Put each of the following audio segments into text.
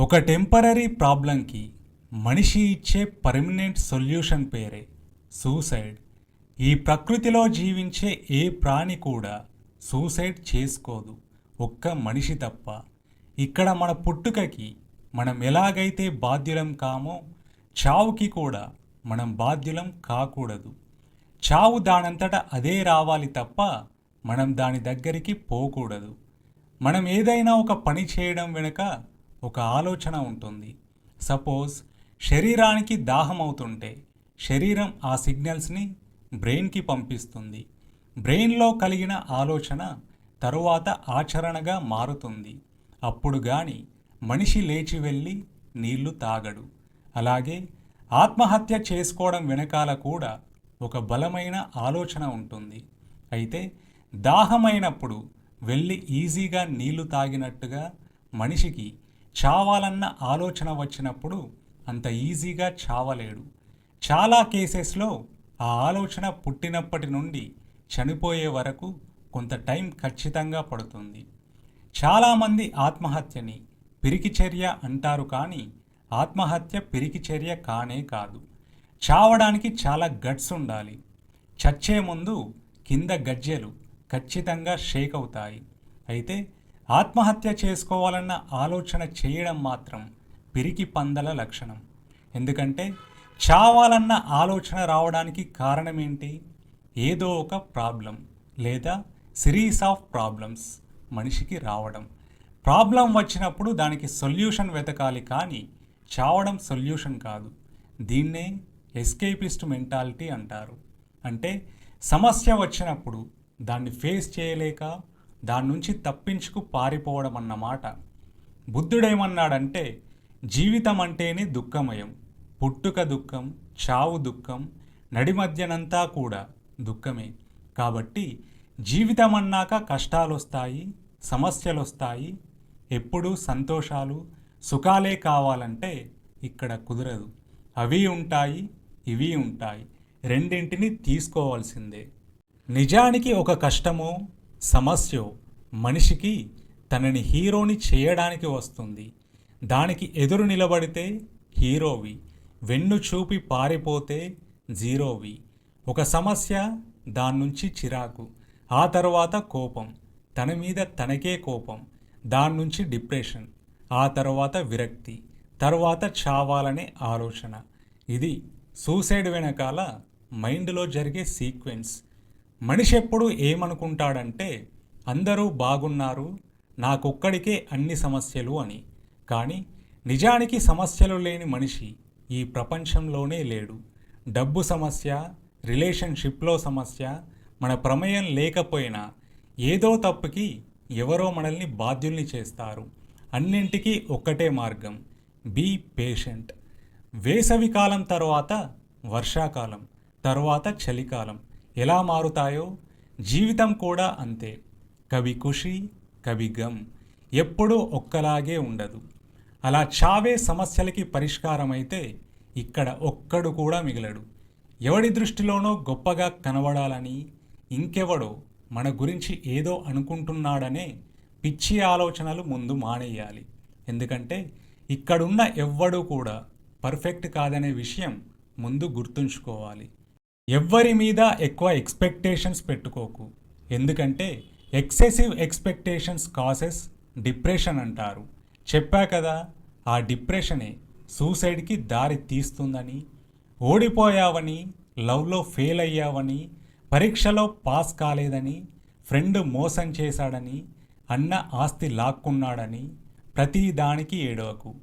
ఒక టెంపరీ ప్రాబ్లంకి మనిషి ఇచ్చే పర్మనెంట్ సొల్యూషన్ పేరే సూసైడ్ ఈ ప్రకృతిలో జీవించే ఏ ప్రాణి కూడా సూసైడ్ చేసుకోదు. ఒక్క మనిషి తప్ప. ఇక్కడ మన పుట్టుకకి మనం ఎలాగైతే బాధ్యులం కామో చావుకి కూడా మనం బాధ్యులం కాకూడదు. చావు దానంతట అదే రావాలి తప్ప మనం దాని దగ్గరికి పోకూడదు. మనం ఏదైనా ఒక పని చేయడం వెనుక ఒక ఆలోచన ఉంటుంది. సపోజ్ శరీరానికి దాహం అవుతుంటే శరీరం ఆ సిగ్నల్స్ని బ్రెయిన్కి పంపిస్తుంది. బ్రెయిన్లో కలిగిన ఆలోచన తరువాత ఆచరణగా మారుతుంది. అప్పుడు గాని మనిషి లేచి వెళ్ళి నీళ్ళు తాగడు. అలాగే ఆత్మహత్య చేసుకోవడం వెనకాల కూడా ఒక బలమైన ఆలోచన ఉంటుంది. అయితే దాహమైనప్పుడు వెళ్ళి ఈజీగా నీళ్ళు తాగినట్టుగా మనిషికి చావాలన్న ఆలోచన వచ్చినప్పుడు అంత ఈజీగా చావలేడు. చాలా కేసెస్లో ఆ ఆలోచన పుట్టినప్పటి నుండి చనిపోయే వరకు కొంత టైం ఖచ్చితంగా పడుతుంది. చాలామంది ఆత్మహత్యని పిరికి చర్య అంటారు కానీ ఆత్మహత్య పిరికి చర్య కానే కాదు. చావడానికి చాలా గట్స్ ఉండాలి. చచ్చే ముందు కింద గజ్జెలు ఖచ్చితంగా షేక్ అవుతాయి. అయితే ఆత్మహత్య చేసుకోవాలన్న ఆలోచన చేయడం మాత్రం పిరికి పందల లక్షణం. ఎందుకంటే చావాలన్న ఆలోచన రావడానికి కారణం ఏంటి ఏదో ఒక ప్రాబ్లం లేదా సిరీస్ ఆఫ్ ప్రాబ్లమ్స్ మనిషికి రావడం. ప్రాబ్లం వచ్చినప్పుడు దానికి సొల్యూషన్ వెతకాలి కానీ చావడం సొల్యూషన్ కాదు. దీన్నే ఎస్కేపిస్ట్ మెంటాలిటీ అంటారు. అంటే సమస్య వచ్చినప్పుడు దాన్ని ఫేస్ చేయలేక దాని నుంచి తప్పించుకు పారిపోవడం అన్నమాట బుద్ధుడేమన్నాడంటే జీవితం అంటేనే దుఃఖమయం పుట్టుక దుఃఖం చావు దుఃఖం నడిమధ్యనంతా కూడా దుఃఖమే. కాబట్టి జీవితం అన్నాక కష్టాలు వస్తాయి సమస్యలు వస్తాయి ఎప్పుడూ సంతోషాలు సుఖాలే కావాలంటే ఇక్కడ కుదరదు. అవి ఉంటాయి ఇవి ఉంటాయి. రెండింటిని తీసుకోవాల్సిందే. నిజానికి ఒక కష్టమో సమస్య మనిషికి తనని హీరోని చేయడానికి వస్తుంది. దానికి ఎదురు నిలబడితే హీరోవి వెన్ను చూపి పారిపోతే జీరోవి. ఒక సమస్య దాని నుంచి చిరాకు ఆ తర్వాత కోపం. తన మీద తనకే కోపం దాని నుంచి డిప్రెషన్ ఆ తర్వాత విరక్తి తర్వాత చావాలనే ఆలోచన. ఇది సూసైడ్ వెనకాల మైండ్లో జరిగే సీక్వెన్స్. మనిషి ఎప్పుడు ఏమనుకుంటాడంటే అందరూ బాగున్నారు నాకొక్కడికే అన్ని సమస్యలు అని. కానీ నిజానికి సమస్యలు లేని మనిషి ఈ ప్రపంచంలోనే లేడు. డబ్బు సమస్య రిలేషన్షిప్లో సమస్య మన ప్రమేయం లేకపోయినా ఏదో తప్పుకి ఎవరో మనల్ని బాధ్యుల్ని చేస్తారు. అన్నింటికీ ఒక్కటే మార్గం బీ పేషెంట్. వేసవి కాలం తర్వాత వర్షాకాలం తర్వాత చలికాలం. ఎలా మారుతాయో జీవితం కూడా అంతే. కవి ఖుషి కవి గమ్ ఎప్పుడూ ఒక్కలాగే ఉండదు. అలా చావే సమస్యలకి పరిష్కారమైతే ఇక్కడ ఒక్కడు కూడా మిగలడు. ఎవడి దృష్టిలోనో గొప్పగా కనబడాలని ఇంకెవడో మన గురించి ఏదో అనుకుంటున్నాడనే పిచ్చి ఆలోచనలు ముందు మానేయాలి. ఎందుకంటే ఇక్కడున్న ఎవ్వడూ కూడా పర్ఫెక్ట్ కాదనే విషయం ముందు గుర్తుంచుకోవాలి. ఎవ్వరి మీద ఎక్కువ ఎక్స్పెక్టేషన్స్ పెట్టుకోకు. ఎందుకంటే ఎక్సెసివ్ ఎక్స్పెక్టేషన్స్ కాసెస్ డిప్రెషన్ అంటారు. చెప్పా కదా ఆ డిప్రెషనే సూసైడ్కి దారి తీస్తుందని ఓడిపోయావని లవ్లో ఫెయిల్ అయ్యావని పరీక్షలో పాస్ కాలేదని ఫ్రెండ్ మోసం చేశాడని అన్న ఆస్తి లాక్కున్నాడని ప్రతిదానికి ఏడవకు.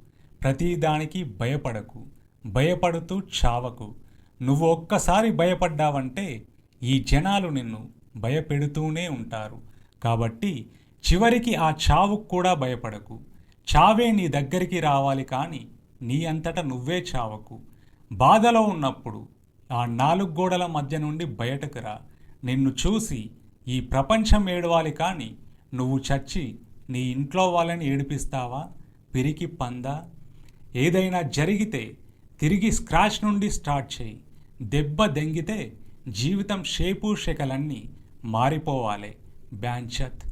ప్రతిదానికి భయపడకు. భయపడుతూ చావకు. నువ్వు ఒక్కసారి భయపడ్డావంటే ఈ జనాలు నిన్ను భయపెడుతూనే ఉంటారు. కాబట్టి చివరికి ఆ చావుకు కూడా భయపడకు. చావే నీ దగ్గరికి రావాలి కానీ నీ అంతటా నువ్వే చావకు. బాధలో ఉన్నప్పుడు ఆ నాలుగు గోడల మధ్య నుండి బయటకు రా. నిన్ను చూసి ఈ ప్రపంచం ఏడవాలి కానీ నువ్వు చచ్చి నీ ఇంట్లో వాళ్ళని ఏడిపిస్తావా? పిరికి పందా? ఏదైనా జరిగితే తిరిగి స్క్రాచ్ నుండి స్టార్ట్ చేయి. దెబ్బ దెంగితే జీవితం షేపు శకలన్నీ మారిపోవాలి. బ్యాంచత్